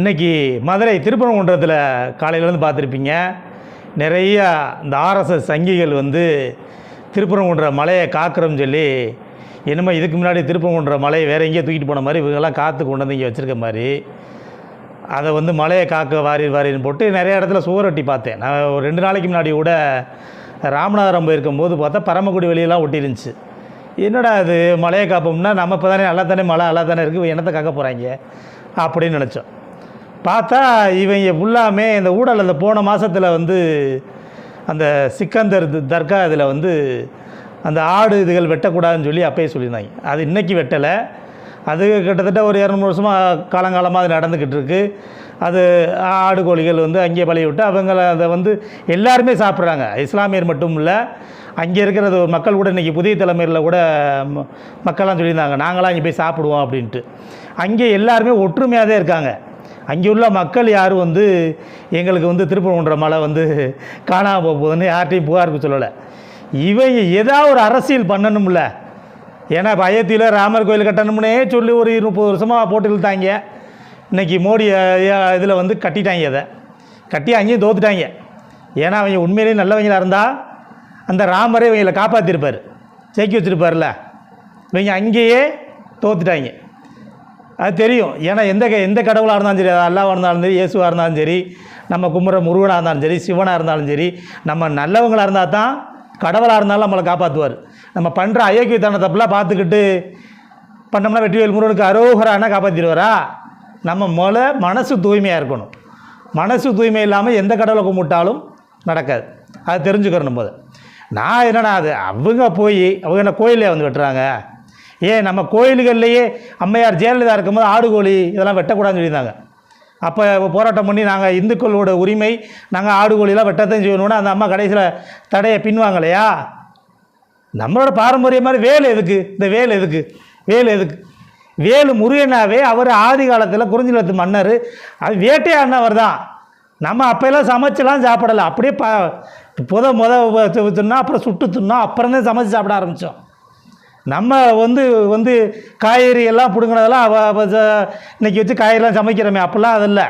இன்றைக்கி மதுரை திருப்பரங்குன்றத்தில் காலையிலேருந்து பார்த்துருப்பீங்க. நிறைய இந்த ஆர்எஸ்எஸ் சங்கிகள் வந்து திருப்பரங்குன்ற மலையை காக்கிறோம்னு சொல்லி என்னமோ இதுக்கு முன்னாடி திருப்பரங்குன்ற மலையை வேறு எங்கேயோ தூக்கிட்டு போன மாதிரி இவங்கெல்லாம் காற்று கொண்டு வந்து இங்கே வச்சுருக்க மாதிரி. அதை வந்து மலையை காக்க வாரி வாரின்னு போட்டு நிறைய இடத்துல சுவரொட்டி பார்த்தேன். நான் ஒரு ரெண்டு நாளைக்கு முன்னாடி கூட ராமநாதபுரம் போயிருக்கும்போது பார்த்தா பரமக்குடி வெளியெல்லாம் ஒட்டிருந்துச்சு. என்னடா இது மலையை காப்போம்னா நம்ம இப்போ தானே நல்லா தானே மழை நல்லா தானே இருக்குது என்னத்தை காக்க போகிறாங்க அப்படின்னு நினச்சோம். பார்த்தா இவங்க ஃபுல்லாமே இந்த ஊடல் அந்த போன மாதத்தில் வந்து அந்த சிக்கந்தர் தர்கா இதில் வந்து அந்த ஆடு இதுகள் வெட்டக்கூடாதுன்னு சொல்லி அப்பயே சொல்லியிருந்தாங்க. அது இன்றைக்கி வெட்டலை. அது கிட்டத்தட்ட ஒரு இரநூறு வருஷமாக காலங்காலமாக அது நடந்துக்கிட்டு இருக்குது அது ஆடு கோழிகள் வந்து அங்கேயே பழகி விட்டு அவங்கள அதை வந்து எல்லாருமே சாப்பிட்றாங்க. இஸ்லாமியர் மட்டும் இல்லை அங்கே இருக்கிறது ஒரு மக்கள் கூட இன்றைக்கி புதிய தலைமையில் கூட ம- மக்கள்லாம் சொல்லியிருந்தாங்க நாங்களாம் இங்கே போய் சாப்பிடுவோம் அப்படின்ட்டு. அங்கே எல்லாருமே ஒற்றுமையாக தான் இருக்காங்க. அங்கே உள்ள மக்கள் யாரும் வந்து எங்களுக்கு வந்து திருப்பரங்குன்ற மலை வந்து காணாமல் போக போகுதுன்னு யார்கிட்டையும் புகாருக்கு சொல்லலை. இவங்க ஏதாவது ஒரு அரசியல் பண்ணணும்ல. ஏன்னா இப்போ அயோத்தியில் ராமர் கோயில் கட்டணும்னே சொல்லி ஒரு முப்பது வருஷமாக போட்டு இழுத்தாங்க இன்றைக்கி மோடி இதில் வந்து கட்டிட்டாங்க அதை கட்டி அங்கேயும் தோத்துட்டாங்க. ஏன்னா அவங்க உண்மையிலேயே நல்லவங்களாக இருந்தால் அந்த ராமரே இவங்களை காப்பாற்றிருப்பார் ஜெயிக்க வச்சுருப்பார்ல இவங்க அங்கேயே தோத்துட்டாங்க. அது தெரியும். ஏன்னா எந்த க- எந்த கடவுளாக இருந்தாலும் சரி அது அல்லாவாக இருந்தாலும் சரி இயேசுவாக இருந்தாலும் சரி நம்ம கும்புற முருகனாக இருந்தாலும் சரி சிவனாக இருந்தாலும் சரி நம்ம நல்லவங்களாக இருந்தால் தான் கடவுளாக இருந்தாலும் நம்மளை காப்பாற்றுவார் நம்ம பண்ணுற அயோக்கியத்தனத்தப்பெல்லாம் பார்த்துக்கிட்டு பண்ணோம்னா வெற்றிவேல் முருகனுக்கு அரோகரானா காப்பாற்றிடுவாரா நம்ம முத மனசு தூய்மையாக இருக்கணும். மனசு தூய்மை இல்லாமல் எந்த கடவுளை கும்பிட்டாலும் நடக்காது. அது தெரிஞ்சுக்கிறணும் போது நான் என்னடா அது அவங்க போய் அவங்க என்ன கோயிலே வந்து வெட்டுறாங்க? ஏன் நம்ம கோயில்கள்லையே அம்மையார் ஜெயலலிதா இருக்கும்போது ஆடு கோழி இதெல்லாம் வெட்டக்கூடாதுன்னு சொல்லியிருந்தாங்க. அப்போ போராட்டம் பண்ணி நாங்கள் இந்துக்களோட உரிமை நாங்கள் ஆடு கோழிலாம் வெட்டத்தான் செய்யணும்னு அந்த அம்மா கடைசியில் தடையை பின்வாங்கலையா? நம்மளோட பாரம்பரிய மாதிரி வேல் எதுக்கு? இந்த வேல் எதுக்கு? வேல் எதுக்கு? வேலு முருகனாவே அவர் ஆதி காலத்தில் குறிஞ்சிலத்து மன்னர் அது வேட்டையாடினவர் தான். நம்ம அப்போல்லாம் சமைச்செல்லாம் சாப்பிடலை. அப்படியே ப புத முத தின்னா அப்புறம் சுட்டு தின்னோம் அப்புறம் தான் சமைச்சு சாப்பிட ஆரம்பித்தோம் நம்ம வந்து வந்து காய்கறி எல்லாம் பிடுங்கினதெல்லாம் அவ இன்னைக்கு வச்சு காய்கறிலாம் சமைக்கிறோமே அப்போல்லாம் அது இல்லை.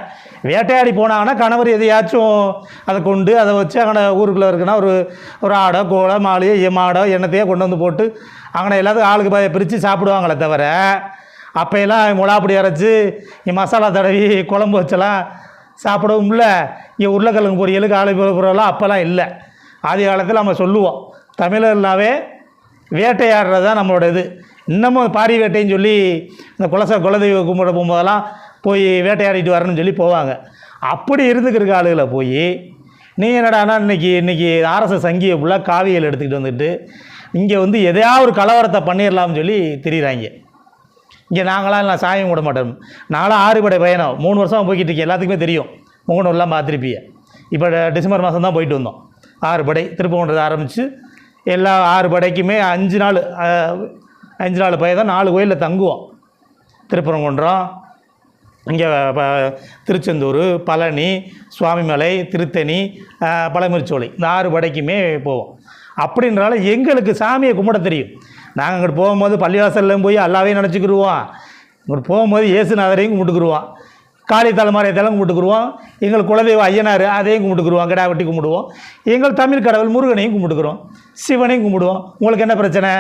வேட்டையாடி போனாங்கன்னா கணவர் எதையாச்சும் அதை கொண்டு அதை வச்சு அங்கே ஊருக்குள்ளே இருக்குன்னா ஒரு ஒரு ஆடோ கோழோ மாலையோ எ மாடோ என்னத்தையோ கொண்டு வந்து போட்டு அங்கே எல்லாத்துக்கும் ஆளுக்கு பாய பிரித்து சாப்பிடுவாங்களே தவிர அப்போயெல்லாம் முளாப்பிடி அரைச்சி மசாலா தடவி குழம்பு வச்செல்லாம் சாப்பிடவும் இல்லை. இங்கே உருளைக்கிழங்கு பொரியலுக்கு ஆளு பொரியலாம் அப்போல்லாம் இல்லை. ஆதி காலத்தில் நம்ம சொல்லுவோம். தமிழர்னாவே வேட்டையாடுறது தான் நம்மளோட இது. இன்னமும் பாரி வேட்டைன்னு சொல்லி இந்த குலச குலதெய்வ கும்பிட போகும்போதெல்லாம் போய் வேட்டையாடிட்டு வரணும்னு சொல்லி போவாங்க. அப்படி இருந்துக்கிற ஆளுகளை போய் நீ என்னடானா இன்னைக்கு இன்றைக்கி ஆர்எஸ்எஸ் சங்கியை ஃபுல்லாக காவியல் எடுத்துக்கிட்டு வந்துட்டு இங்கே வந்து எதையாவது ஒரு கலவரத்தை பண்ணிடலாம்னு சொல்லி திரியிறாங்க. இங்கே நாங்களாம் நான் சாயம் விட மாட்டோம். நாங்களாம் ஆறுபடை பயணம். மூணு வருஷம் போய்கிட்டு இருக்கேன். எல்லாத்துக்குமே தெரியும். மூணுலாம் பார்த்துருப்பிய இப்போ டிசம்பர் மாதம் தான் போயிட்டு வந்தோம். ஆறுபடை திருப்பூன்றது ஆரம்பித்து எல்லா ஆறு படைக்குமே அஞ்சு நாள் அஞ்சு நாள் பய தான் நாலு கோயிலில் தங்குவோம் திருப்பரங்குன்றம் இங்கே ப- திருச்செந்தூர் பழனி சுவாமிமலை திருத்தணி பழமுரிச்சோலை இந்த ஆறு படைக்குமே போவோம். அப்படின்றால எங்களுக்கு சாமியை கும்பிட தெரியும். நாங்கள் அங்கிட்டு போகும்போது பள்ளிவாசல்லையும் போய் அல்லாவையும் நினச்சிக்கிடுவோம் இங்கிட்டு போகும்போது இயேசுநாதரையும் கும்பிட்டுக்குருவோம். காளி தலைமறையத்தெல்லாம் கும்பிட்டுக்குருவோம். எங்கள் குலதெய்வ ஐயனார் அதையும் கும்பிட்டுக்குருவோம். கிடா வெட்டி கும்பிடுவோம். எங்கள் தமிழ் கடவுள் முருகனையும் கும்பிட்டுக்குறோம் சிவனையும் கும்பிடுவோம். உங்களுக்கு என்ன பிரச்சனை?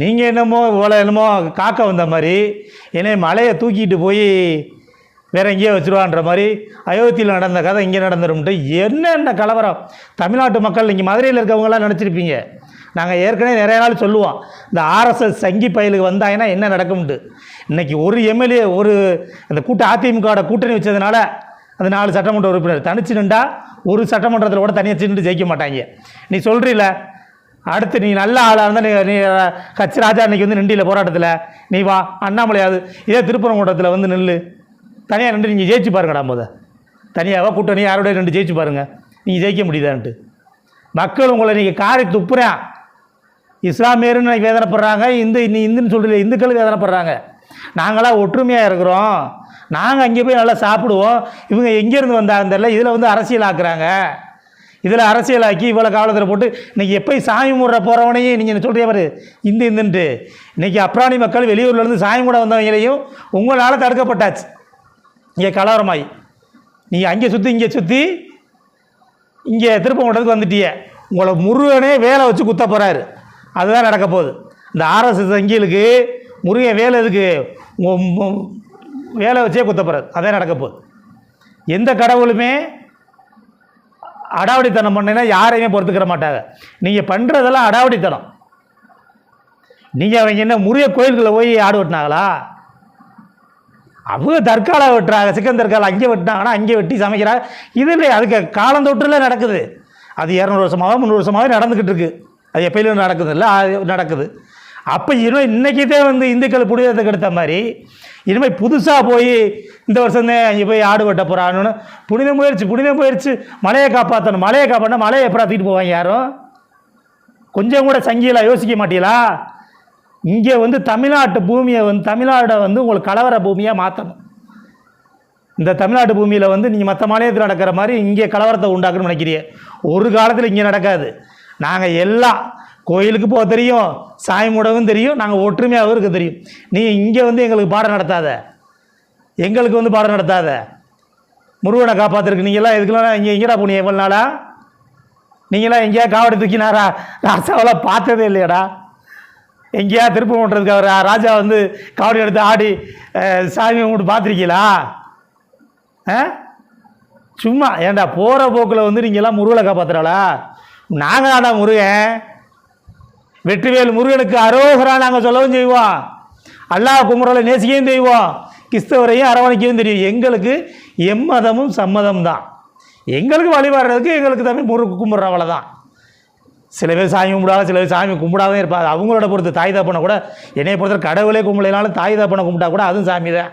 நீங்கள் என்னமோ இவ்வளோ என்னமோ காக்க வந்த மாதிரி என்னை மலையை தூக்கிட்டு போய் வேற எங்கேயோ வச்சுருவான்ற மாதிரி அயோத்தியில் நடந்த கதை இங்கே நடந்துரும்ட்டு என்னென்ன கலவரம்? தமிழ்நாட்டு மக்கள் நீங்கள் மதுரையில் இருக்கவங்களாம் நினச்சிருப்பீங்க. நாங்கள் ஏற்கனவே நிறைய நாள் சொல்லுவோம் இந்த ஆர்எஸ்எஸ் சங்கி பயலுக்கு வந்தாங்கன்னா என்ன நடக்கும்ட்டு இன்றைக்கி ஒரு எம்எல்ஏ ஒரு இந்த கூட்ட அதிமுகவோட கூட்டணி வச்சதுனால அந்த நாலு சட்டமன்ற உறுப்பினர் தனிச்சு நின்றா ஒரு சட்டமன்றத்தில் கூட தனியாக சின்ன ஜெயிக்க மாட்டாங்க. நீ சொல்கிறீல அடுத்து நீ நல்ல ஆளாக இருந்தால் நீ நீ கட்சி ராஜா அன்றைக்கி வந்து நின்றியில் போராட்டத்தில். நீ வா அண்ணாமலையாவது இதே திருப்பரங்குன்றத்தில் வந்து நில்லு. தனியாக நின்று நீங்கள் ஜெயிச்சு பாருங்கடா முத. தனியாகவா கூட்டணி யாரோடய ரெண்டு ஜெயிச்சு பாருங்கள் நீங்கள் ஜெயிக்க முடியுதான்ட்டு. மக்கள் உங்களை நீங்கள் காரை துப்புறேன். இஸ்லாமியர்னு வேதனைப்படுறாங்க இந்து நீ இந்துன்னு சொல்கிறீங்க இந்துக்கள் வேதனைப்படுறாங்க. நாங்களாம் ஒற்றுமையாக இருக்கிறோம். நாங்கள் அங்கே போய் நல்லா சாப்பிடுவோம். இவங்க எங்கேருந்து வந்தாங்க தெரியல இதில் வந்து அரசியல் ஆக்குறாங்க இதில் அரசியலாக்கி இவ்வளோ காலத்தில் போட்டு இன்றைக்கி எப்போ சாமி முறை போகிறவனையும் நீங்கள் சொல்கிறீங்க பாரு இந்து இந்துன்ட்டு. இன்றைக்கி அப்ராணி மக்கள் வெளியூர்லேருந்து சாமி கூட வந்தவங்களையும் உங்களால் தடுக்கப்பட்டாச்சு. இங்கே கலவரமாய். நீங்கள் அங்கே சுற்றி இங்கே சுற்றி இங்கே திருப்பங்குன்றத்துக்கு வந்துட்டிய. உங்களை முருகனே வேலை வச்சு குத்த போகிறாரு அதுதான் நடக்க போகுது. இந்த ஆர்எஸ்எஸ் சங்கிகளுக்கு முருகன் வேலை எதுக்கு? வேலை வச்சே குத்த அதே நடக்க போகுது. எந்த கடவுளுமே அடாவடித்தனம் பண்ணினா யாரையுமே பொறுத்துக்கிற மாட்டாங்க. நீங்கள் பண்ணுறதெல்லாம் அடாவடித்தனம். நீங்கள் அவங்க என்ன முறிய கோயில்களை போய் ஆடு வெட்டினாங்களா? அவங்க தற்கால வெட்டுறாங்க. சிக்கன் தற்கால அங்கே வெட்டினாங்கன்னா அங்கே வெட்டி சமைக்கிறாங்க. இது இல்லை அதுக்கு காலந்தொற்றுல நடக்குது. அது இரநூறு வருஷமாகவும் முந்நூறு வருஷமாகவே நடந்துக்கிட்டு இருக்குது அது எப்பயிலும் நடக்குது இல்லை? அது நடக்குது. அப்போ இனிமேல் இன்றைக்கிதே வந்து இந்துக்கள் புனிதத்துக்கு எடுத்த மாதிரி இனிமேல் புதுசாக போய் இந்த வருஷந்தே அங்கே போய் ஆடு வெட்ட போகிறான்னு புனித முயற்சி புனித முயற்சி மலையை காப்பாற்றணும் மலையை காப்பாற்றினா மலையை எப்படா தூக்கிட்டு போவாங்க யாரும்? கொஞ்சம் கூட சங்கிகளா யோசிக்க மாட்டீங்களா? இங்கே வந்து தமிழ்நாட்டு பூமியை வந்து தமிழ்நாடை வந்து உங்களுக்கு கலவர பூமியாக மாற்றணும் இந்த தமிழ்நாட்டு பூமியில் வந்து நீங்கள் மற்ற மாநிலத்தில் நடக்கிற மாதிரி இங்கே கலவரத்தை உண்டாக்கணும்னு நினைக்கிறீங்க. ஒரு காலத்தில் இங்கே நடக்காது. நாங்கள் எல்லாம் கோயிலுக்கு போக தெரியும் சாமி முடவும் தெரியும் நாங்கள் ஒற்றுமையாகவும் இருக்க தெரியும். நீ இங்கே வந்து எங்களுக்கு பாடம் நடத்தாத. எங்களுக்கு வந்து பாடம் நடத்தாத. முருகனை காப்பாற்றுருக்கு நீங்களாம் இதுக்கெல்லாம் இங்கே எங்கேடா போனீங்க எவ்வளோ நாளா? நீங்களாம் எங்கேயா காவடி தூக்கினாரா ராசாவெல்லாம் பார்த்ததே இல்லையாடா. எங்கேயா திருப்பம் பண்ணுறதுக்கு அவர் ராஜா வந்து காவடி எடுத்து ஆடி சாமி கும்பிட்டு பார்த்துருக்கீங்களா ஆ சும்மா ஏன்டா போகிற போக்கில் வந்து நீங்கள்லாம் முருகனை காப்பாத்துறாளா? நாங்கள் முருகன். வெற்றிவேல் முருகனுக்கு அரோகரா நாங்கள் சொல்லவும் செய்வோம். அல்லாஹ் குமரலை நேசிக்கவும் செய்வோம். கிறிஸ்தவரையும் அரவணைக்கவும் தெரியும். எங்களுக்கு எம்மதமும் சம்மதம் தான். எங்களுக்கு வழிபாடுறதுக்கு எங்களுக்கு தமிழ் முருகு கும்பிட்ற அவ்வளோதான் சில பேர் சாமி கும்பிடாத சில பேர் சாமி கும்பிடாதே இருப்பாங்க. அவங்களோட பொறுத்து தாய் தப்பனை கூட என்னைய பொறுத்த கடவுளே கும்பிடலைனாலும் தாய் தப்பனை கும்பிட்டா கூட அதுவும் சாமி தான்.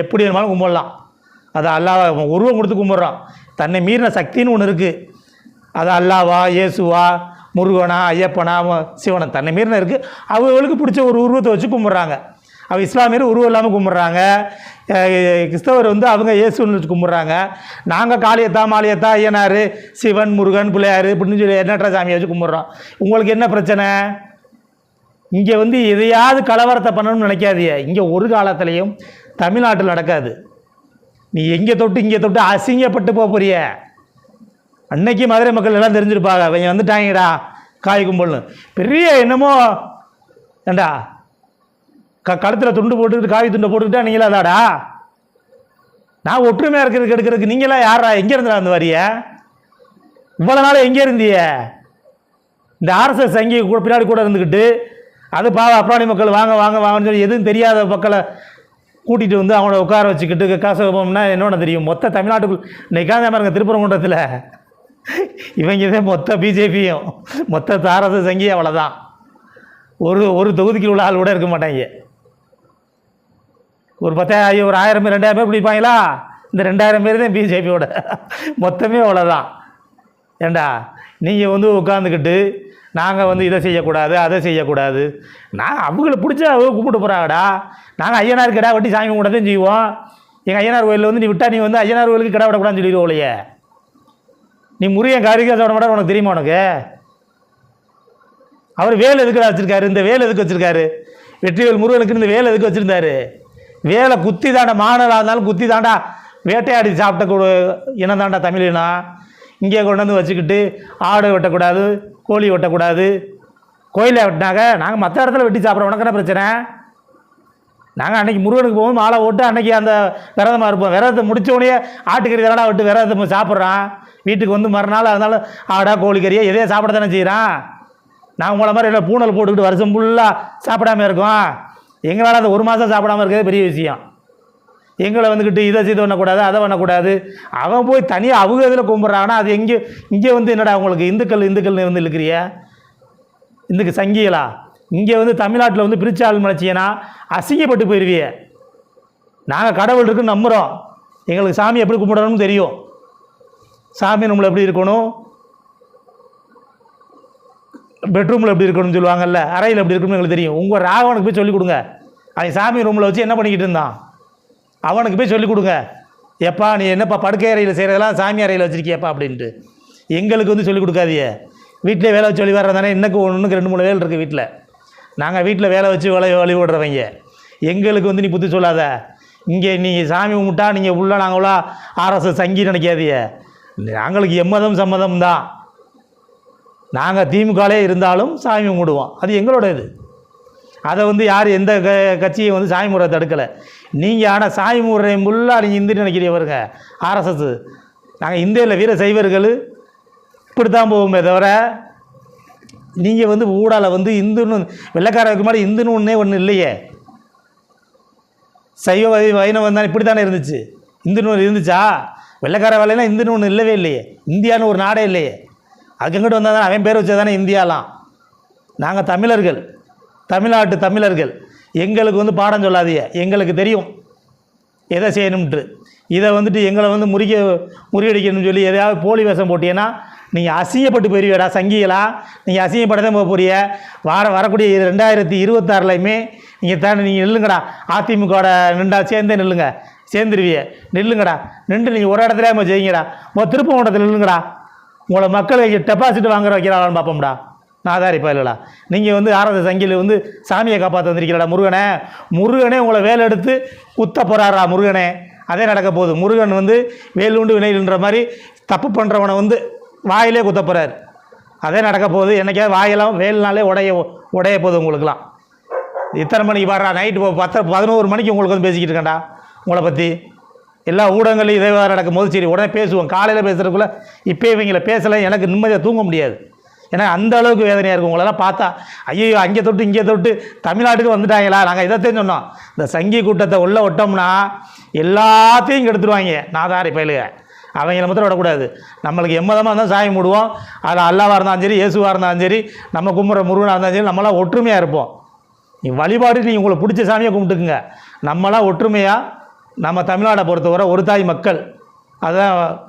எப்படி வேணுமாலும் கும்பிடலாம். அது அல்லாஹ் உருவம் கொடுத்து கும்பிட்றோம் தன்னை மீறின சக்தின்னு ஒன்று இருக்குது அது அல்லாவா இயேசுவா முருகனா ஐயப்பனா சிவனை தன்னை மீறின இருக்குது அவங்களுக்கு பிடிச்ச ஒரு உருவத்தை வச்சு கும்பிட்றாங்க. அவள் இஸ்லாமியர் உருவம் இல்லாமல் கும்பிட்றாங்க. கிறிஸ்தவர் வந்து அவங்க இயேசுன்னு வச்சு கும்பிட்றாங்க. நாங்கள் காளியத்தா மாலியத்தா ஐயனார் சிவன் முருகன் பிள்ளையார் அப்படின்னு சொல்லி எண்ணற்ற சாமியை வச்சு கும்பிட்றோம். உங்களுக்கு என்ன பிரச்சனை? இங்கே வந்து எதையாவது கலவரத்தை பண்ணணும்னு நினைக்காதியே இங்கே ஒரு காலத்துலேயும் தமிழ்நாட்டில் நடக்காது. நீ எங்கே தொட்டு இங்கே தொட்டு அசிங்கப்பட்டு போக அன்னைக்கு மதுரை மக்கள் எல்லாம் தெரிஞ்சிருப்பாங்க. அவங்க வந்துட்டாங்கடா காய் கும்பல்னு. பெரிய என்னமோ ஏண்டா க கழுத்தில் துண்டு போட்டுக்கிட்டு காவி துண்டை போட்டுக்கிட்டா நீங்களா அதாடா நான் ஒற்றுமையாக இருக்கிறதுக்கு எடுக்கிறதுக்கு நீங்களாம் யாரா எங்கே இருந்தா அந்த வரிய? இவ்வளோ நாள் எங்கே இருந்தீங்க இந்த ஆர்எஸ்எஸ் அங்கே கூட பின்னாடி கூட இருந்துக்கிட்டு அது பாவ அப்ராணி மக்கள் வாங்க வாங்க வாங்கன்னு சொல்லி எதுவும் தெரியாத மக்களை கூட்டிகிட்டு வந்து அவங்கள உட்கார வச்சுக்கிட்டு காசு வைப்போம்னா என்னென்ன தெரியும். மொத்த தமிழ்நாட்டுக்குள் இன்னைக்கு பாருங்க திருப்பரங்குன்றத்தில் இவங்க தான் மொத்த பிஜேபியும் மொத்த ஆர்எஸ்எஸ் சங்கி அவ்வளோதான் ஒரு ஒரு தொகுதிக்கு உள்ள ஆள் கூட இருக்க மாட்டாங்க. ஒரு பத்தாயிரம் ஒரு ஆயிரம் பேர் ரெண்டாயிரம் பேர் பிடிப்பாங்களா? இந்த ரெண்டாயிரம் பேர் தான் பிஜேபியோட மொத்தமே அவ்வளோதான் ஏண்டா நீங்கள் வந்து உட்காந்துக்கிட்டு நாங்கள் வந்து இதை செய்யக்கூடாது அதை செய்யக்கூடாது. நான் அவங்கள பிடிச்சா அவங்க கும்பிட்டு போகிறாங்கடா நாங்கள் ஐயனார் கிடா வெட்டி சாமி கூட தான் செய்வோம். எங்கள் ஐயனார் கோயிலில் வந்து நீ விட்டா நீ வந்து ஐயனார் கோயிலுக்கு கிடா விடக்கூடாதுன்னு சொல்லிடுவோலையே நீ முருகன் காரிகாசோட சாப்பிட உனக்கு தெரியுமா உனக்கு? அவர் வேலை எதுக்கு வச்சிருக்காரு? இந்த வேலை எதுக்கு வச்சிருக்காரு? வெற்றிவேல் முருகனுக்கு இந்த வேலை எதுக்கு வச்சிருந்தாரு? வேலை குத்தி தாண்டா மானலாக இருந்தாலும் குத்தி தாண்டா வேட்டையாடி சாப்பிட்ட கூட இனம் தாண்டா தமிழினா. இங்கே கொண்டு வந்து வச்சுக்கிட்டு ஆடு வெட்டக்கூடாது கோழி வெட்டக்கூடாது. கோயிலில் வெட்டினாங்க நாங்கள் மற்ற இடத்துல வெட்டி சாப்பிட்றோம். உனக்கு என்ன பிரச்சனை? நாங்கள் அன்னைக்கு முருகனுக்கு போவோம் மாலை ஓட்டு அன்றைக்கி அந்த விரதமாக இருப்போம். விரதத்தை முடித்தோடனே ஆட்டுக்கறி தானடா விட்டு விரதத்தை சாப்பிட்றான். வீட்டுக்கு வந்து மறுநாள் அதனால் ஆடா கோழிக்கறியா எதையோ சாப்பிட தானே செய்கிறான் நான் உங்களை மாதிரி என்ன பூனல் போட்டுக்கிட்டு வருஷம் ஃபுல்லாக சாப்பிடாம இருக்கோம். எங்களால் அந்த ஒரு மாதம் சாப்பிடாம இருக்கிறது பெரிய விஷயம். எங்களை வந்துக்கிட்டு இதை செய்து பண்ணக்கூடாது அதை பண்ணக்கூடாது. அவன் போய் தனியாக அவங்க இதில் கும்பிட்றாங்கன்னா அது எங்கே இங்கே வந்து என்னடா உங்களுக்கு இந்துக்கள் இந்துக்கள்னு வந்து இருக்கிறிய இந்துக்கு சங்கிகளா இங்கே வந்து தமிழ்நாட்டில் வந்து பிரிச்சாள் முளைச்சியனா அசிங்கப்பட்டு போயிடுவிய நாங்கள் கடவுள் இருக்குன்னு நம்புகிறோம் எங்களுக்கு சாமி எப்படி கும்பிடணும்னு தெரியும். சாமி நம்மளை எப்படி இருக்கணும்? பெட்ரூமில் எப்படி இருக்கணும்னு சொல்லுவாங்கல்ல அறையில் எப்படி இருக்கணும்னு எங்களுக்கு தெரியும். உங்கள் ராகவனுக்கு போய் சொல்லிக் கொடுங்க. அவன் சாமி ரூமில் வச்சு என்ன பண்ணிக்கிட்டு இருந்தான்? அவனுக்கு போய் சொல்லிக் கொடுங்க. எப்பா நீ என்னப்பா படுக்கை அறையில் செய்கிறதெல்லாம் சாமி அறையில் வச்சுருக்கியப்பா அப்படின்ட்டு. எங்களுக்கு வந்து சொல்லிக் கொடுக்காதியே வீட்டிலே வேலை வச்சு வழி வர்றதானே இன்னக்கு ஒன்றுக்கு ரெண்டு மூணு வேலை இருக்குது வீட்டில் நாங்கள் வீட்டில் வேலை வச்சு வேலை வழி விடுறவங்க எங்களுக்கு வந்து நீ புத்தி சொல்லாத. இங்கே நீங்கள் சாமி கும்பிட்டா நீங்கள் உள்ள நாங்களா ஆர்எஸ்எஸ் சங்கி நினைக்காதியே நாங்களுக்கு எம்மதம் சம்மதம் தான். நாங்கள் திமுகலே இருந்தாலும் சாமி கும்பிடுவோம். அது எங்களோட இது அதை வந்து யார் எந்த க கட்சியும் வந்து சாமி முறை தடுக்கலை. நீங்கள் ஆனால் சாமி முறை முல்லாக நீங்கள் இந்து நினைக்கிறீங்க ஆர்எஸ்எஸ் நாங்கள் இந்தியாவில் வீர சைவர்கள். இப்படி தான் போவோமே தவிர நீங்கள் வந்து ஊடால வந்து இந்துன்னு வெள்ளக்காரருக்கு மாதிரி இந்துன்னு ஒன்றே ஒன்று இல்லையே. சைவ வை வைணவம் தான் இப்படி தானே இருந்துச்சு. இந்துன்னு ஒன்று இருந்துச்சா? வெள்ளைக்கார வேலையெல்லாம் இந்துன்னு ஒன்று இல்லவே இல்லையே. இந்தியான்னு ஒரு நாடே இல்லையே. அதுக்கு எங்கிட்ட வந்தால் தானே அவன் பேர் வச்சா தானே இந்தியாலாம். நாங்கள் தமிழர்கள். தமிழ்நாட்டு தமிழர்கள். எங்களுக்கு வந்து பாடம் சொல்லாதீங்க. எங்களுக்கு தெரியும். எதை செய்யணும்ட்டு இதை வந்துட்டு எங்களை வந்து முறிக்க முறியடிக்கணும்னு சொல்லி எதையாவது போலி வேஷம் போட்டீங்கன்னா நீங்கள் அசிங்கப்பட்டு போயிருவியடா சங்கிகளா. நீங்கள் அசிங்கப்பட்டு போக போறிய. வார வரக்கூடிய ரெண்டாயிரத்தி இருபத்தாறுலையுமே நீங்கள் தானே நீங்கள் நில்லுங்கடா. அதிமுகவோட நின்றா சேர்ந்தே நில்லுங்க. சேர்ந்துருவிய. நில்லுங்கடா. நின்று நீங்கள் ஒரு இடத்துல நம்ம செய்யுங்கடா உங்கள் திருப்பவண்டத்தில் நில்லுங்கடா. உங்களை மக்களை டெபாசிட் வாங்குற வைக்கிறாளான்னு பார்ப்போம்டா. நாதாரி இல்லைடா. நீங்கள் வந்து ஆரத சங்கியில் வந்து சாமியை காப்பாற்ற வந்திருக்கிறடா முருகனே. முருகனே உங்களை வேலை எடுத்து குத்த போகிறாரா முருகனே. அதே நடக்க போகுது. முருகன் வந்து வேல் உண்டு மாதிரி தப்பு பண்ணுறவனை வந்து வாயிலே குத்த போகிறார் அதே நடக்க போகுது. என்னைக்காவது வாயெல்லாம் வேல்னாலே உடைய உடைய போகுது உங்களுக்குலாம் இத்தனை மணிக்கு பாடுறா நைட்டு பத்து பதினோரு மணிக்கு உங்களுக்கு வந்து பேசிக்கிட்டு இருக்கேன்டா. உங்களை பற்றி எல்லா ஊடகங்களையும் இதே வேறு நடக்கும் போது சரி உடனே பேசுவோம். காலையில் பேசுகிறதுக்குள்ளே இப்போ இவங்கள பேசலை எனக்கு நிம்மதியாக தூங்க முடியாது. ஏன்னா அந்த அளவுக்கு வேதனையாக இருக்கும். உங்களெல்லாம் பார்த்தா ஐயோ அங்கே தொட்டு இங்கே தொட்டு தமிழ்நாட்டுக்கு வந்துட்டாங்களா? நாங்கள் இதைத்தையும் சொன்னோம். இந்த சங்கி கூட்டத்தை உள்ளே விட்டோம்னா எல்லாத்தையும் கெடுத்துருவாங்க நாதாரி பயலுக அவங்கள மாத்திரம் விடக்கூடாது. நம்மளுக்கு எம்மதமாக இருந்தால் சாமி மூடுவோம் அது அல்லாவாக இருந்தாலும் சரி இயேசுவாக இருந்தாலும் சரி நம்ம கும்புற முருகனாக இருந்தாலும் சரி நம்மளாம் ஒற்றுமையாக இருப்போம். நீ வழிபாடு நீங்கள் உங்களை பிடிச்ச சாமியை கும்பிட்டுக்குங்க. நம்மளாம் ஒற்றுமையாக நம்ம தமிழ்நாடை பொறுத்தவரை ஒரு தாய் மக்கள். அதான்